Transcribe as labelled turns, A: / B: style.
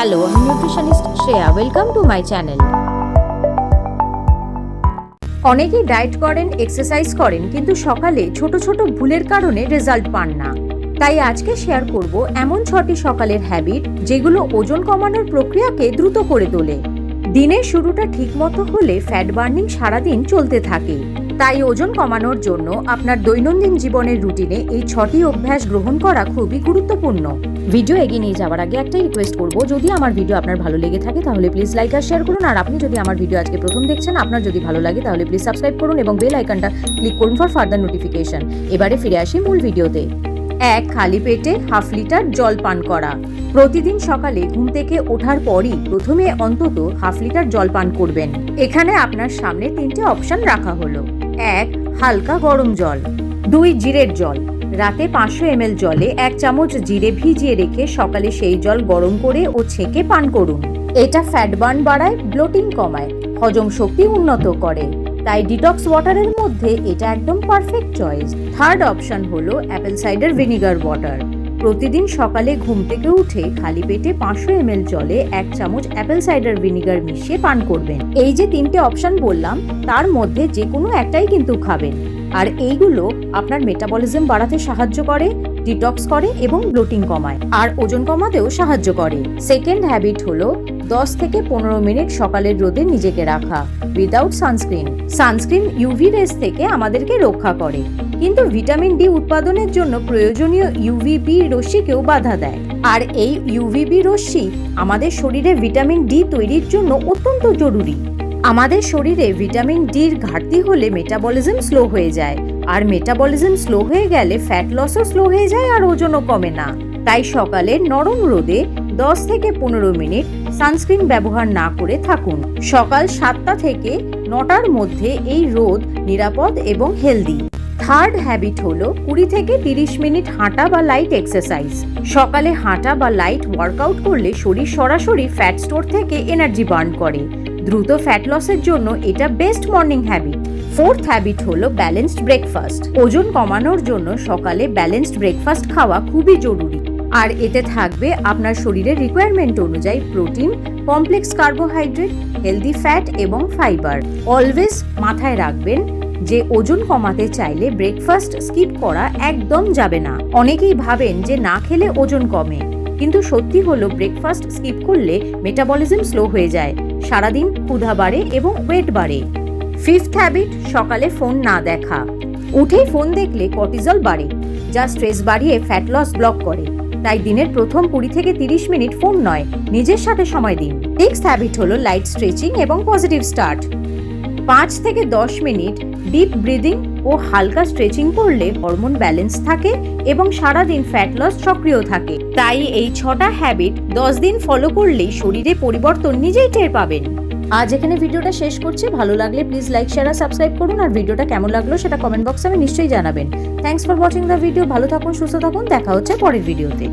A: Hello আমি nutritionist Shreya. Welcome to my channel অনেকেই diet করেন এক্সারসাইজ করেন, কিন্তু সকালে ছোট ছোট ভুলের কারণে রেজাল্ট পান না। তাই আজকে শেয়ার করব এমন ছটি সকালের হ্যাবিট যেগুলো ওজন কমানোর প্রক্রিয়াকে দ্রুত করে তোলে। দিনের শুরুটা ঠিকমতো হলে ফ্যাট বার্নিং সারাদিন চলতে থাকে। তাই ওজন কমানোর জন্য আপনার দৈনন্দিন জীবনের রুটিনে এই ছটি অভ্যাস গ্রহণ করা খুবই গুরুত্বপূর্ণ। ভিডিও এগিয়ে নিয়ে যাওয়ার আগে একটা রিকোয়েস্ট করব, যদি আমার ভিডিও আপনার ভালো লেগে থাকে তাহলে প্লিজ লাইক আর শেয়ার করুন, আর আপনি যদি আমার ভিডিও আজকে প্রথম দেখছেন, আপনার যদি ভালো লাগে তাহলে প্লিজ সাবস্ক্রাইব করুন এবং বেল আইকনটা ক্লিক করুন ফর ফার্দার নোটিফিকেশন এবারে ফিরে আসি মূল ভিডিওতে এক খালি পেটে হাফ লিটার জল পান করা। প্রতিদিন সকালে ঘুম থেকে ওঠার পরই প্রথমে অন্তত হাফ লিটার জল পান করবেন। এখানে আপনার সামনে তিনটে অপশন রাখা হলো। এক, হালকা গরম জল। দুই, জিরের জল। রাতে পাঁচশো এমএল জলে এক চামচ জিরে ভিজিয়ে রেখে সকালে সেই জল গরম করে ও ছেঁকে পান করুন। এটা ফ্যাট বার্ন বাড়ায় ব্লোটিং কমায়, হজম শক্তি উন্নত করে। তাই ডিটক্স ওয়াটারের মধ্যে এটা একদম পারফেক্ট চয়েস থার্ড অপশন হলো অ্যাপেল সাইডার ভিনিগার ওয়াটার প্রতিদিন সকালে ঘুম থেকে উঠে খালি পেটে পাঁচশো এমএল জলে এক চামচ অ্যাপেল সাইডার ভিনিগার মিশিয়ে পান করবেন। এই যে তিনটে অপশন বললাম, তার মধ্যে যে কোনো একটাই কিন্তু খাবেন। আর এইগুলো আপনার মেটাবলিজম বাড়াতে সাহায্য করে ডিটক্স করে এবং ব্লোটিং কমায়। আর ওজন কমাতেও সাহায্য করে। সেকেন্ড হ্যাবিট হলো দশ থেকে পনেরো মিনিট সকালের রোদে নিজেকে রাখা without sunscreen sunscreen UV rays থেকে আমাদেরকে রক্ষা করে। কিন্তু ভিটামিন ডি উৎপাদনের জন্য প্রয়োজনীয় ইউভিবি রশ্মিকেও বাধা দেয়। আর এই ইউভিবি রশ্মি আমাদের শরীরে ভিটামিন ডি তৈরির জন্য অত্যন্ত জরুরি। আমাদের শরীরে ভিটামিন ডির ঘাটতি হলে মেটাবলিজম স্লো হয়ে যায়। আর মেটাবলিজম স্লো হয়ে গেলে ফ্যাট লসও স্লো হয়ে যায় আর ওজনও কমে না। তাই সকালে নরম রোদে দশ থেকে পনেরো মিনিট সানস্ক্রিন ব্যবহার না করে থাকুন। সকাল সাতটা থেকে নটার মধ্যে এই রোদ নিরাপদ এবং হেলদি থার্ড হ্যাবিট হলো কুড়ি থেকে তিরিশ মিনিট হাঁটা বা লাইট এক্সারসাইজ সকালে হাঁটা বা লাইট ওয়ার্কআউট করলে শরীর সরাসরি ফ্যাট স্টোর থেকে এনার্জি বার্ন করে। দ্রুত ফ্যাট লসের জন্য এটা best morning habit fourth habit হলো ব্যালেন্সড ব্রেকফাস্ট। ওজন কমানোর জন্য সকালে ব্যালেন্সড ব্রেকফাস্ট খাওয়া খুবই জরুরি। আর এতে থাকবে আপনার শরীরের রিকোয়ারমেন্ট অনুযায়ী protein complex carbohydrate healthy fat এবং ফাইবার অলওয়েজ মাথায় রাখবেন যে ওজন কমাতে চাইলে ব্রেকফাস্ট স্কিপ করা একদম যাবে না। অনেকেই ভাবেন যে না খেলে ওজন কমে, কিন্তু সত্যি হলো ব্রেকফাস্ট স্কিপ করলে মেটাবলিজম স্লো হয়ে যায়। সারাদিন ক্ষুধা বাড়ে এবং ওয়েট বাড়ে। ফিফথ হ্যাবিট সকালে ফোন না দেখা। উঠেই ফোন দেখলে কর্টিজল বাড়ে, যা স্ট্রেস বাড়িয়ে ফ্যাট লস ব্লক করে। তাই দিনের প্রথম কুড়ি থেকে তিরিশ মিনিট ফোন নয়, নিজের সাথে সময় দিন। সিক্স হ্যাবিট হলো লাইট স্ট্রেচিং এবং পজিটিভ স্টার্ট পাঁচ থেকে দশ মিনিট ডিপ ব্রিদিং ও হালকা স্ট্রেচিং করলে হরমোন ব্যালেন্স থাকে এবং সারাদিন ফ্যাট লস সক্রিয় থাকে। তাই এই ছটা হ্যাবিট দশ দিন ফলো করলেই শরীরে পরিবর্তন নিজেই টের পাবেন। আজ এখানে ভিডিওটা শেষ করছি। ভালো লাগলে প্লিজ লাইক শেয়ার আর সাবস্ক্রাইব করুন। আর ভিডিওটা কেমন লাগল সেটা কমেন্ট বক্সে আমি নিশ্চয়ই জানাবেন। Thanks for watching the video ভালো থাকুন, সুস্থ থাকুন। দেখা হচ্ছে পরের ভিডিওতে